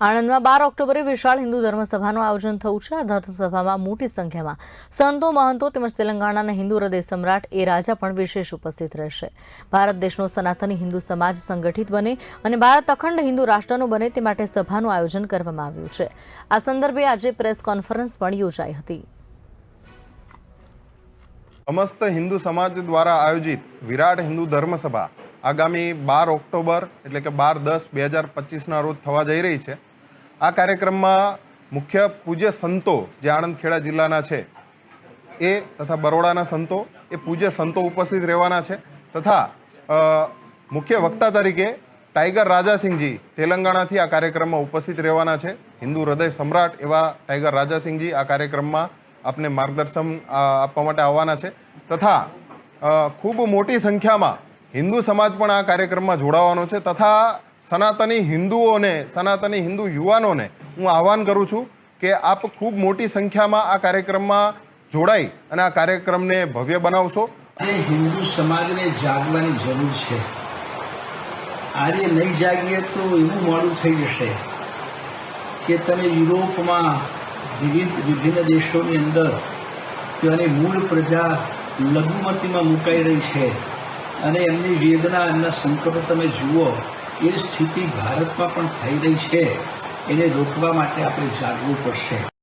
આણંદમાં બાર ઓક્ટોબરે વિશાળ હિન્દુ ધર્મસભાનું આયોજન થયું છે. આ ધર્મસભામાં મોટી સંખ્યામાં સંતો, મહંતો તેમજ તેલંગાણાના હિન્દુ હૃદય સમ્રાટ એ રાજા પણ વિશેષ ઉપસ્થિત રહેશે. ભારત દેશનો સનાતની હિન્દુ સમાજ સંગઠિત બને અને ભારત અખંડ હિન્દુ રાષ્ટ્રનું બને તે માટે સભાનું આયોજન કરવામાં આવ્યું છે. આ સંદર્ભે આજે પ્રેસ કોન્ફરન્સ પણ યોજાઈ હતી. સમસ્ત હિન્દુ સમાજ દ્વારા આયોજિત વિરાટ હિન્દુ ધર્મસભા આગામી બાર ઓક્ટોબર એટલે કે બાર દસ બે હજાર પચીસના રોજ થવા જઈ રહી છે. આ કાર્યક્રમમાં મુખ્ય પૂજ્ય સંતો જે આણંદ ખેડા જિલ્લાના છે, એ તથા બરોડાના સંતો, એ પૂજ્ય સંતો ઉપસ્થિત રહેવાના છે તથા મુખ્ય વક્તા તરીકે ટાઈગર રાજાસિંહજી તેલંગાણાથી આ કાર્યક્રમમાં ઉપસ્થિત રહેવાના છે. હિન્દુ હૃદય સમ્રાટ એવા ટાઈગર રાજાસિંહજી આ કાર્યક્રમમાં આપને માર્ગદર્શન આપવા માટે આવવાના છે તથા ખૂબ મોટી સંખ્યામાં હિન્દુ સમાજ પણ આ કાર્યક્રમમાં જોડાવાનો છે તથા સનાતની હિન્દુઓને, સનાતની હિન્દુ યુવાનોને હું આહવાન કરું છું કે આપ ખૂબ મોટી સંખ્યામાં આ કાર્યક્રમમાં જોડાઈ અને આ કાર્યક્રમને ભવ્ય બનાવશો. અને હિન્દુ સમાજને જાગવાની જરૂર છે. આજે નહીં જાગીએ તો એવું મોડું થઈ જશે કે તમે યુરોપમાં વિવિધ વિભિન્ન દેશોની અંદર ત્યાંની મૂળ પ્રજા લઘુમતીમાં મુકાઈ રહી છે અને એમની વેદના, એમના સંકટો તમે જુઓ. એ સ્થિતિ ભારતમાં પણ થઈ રહી છે. એને રોકવા માટે આપણે જાગવું પડશે.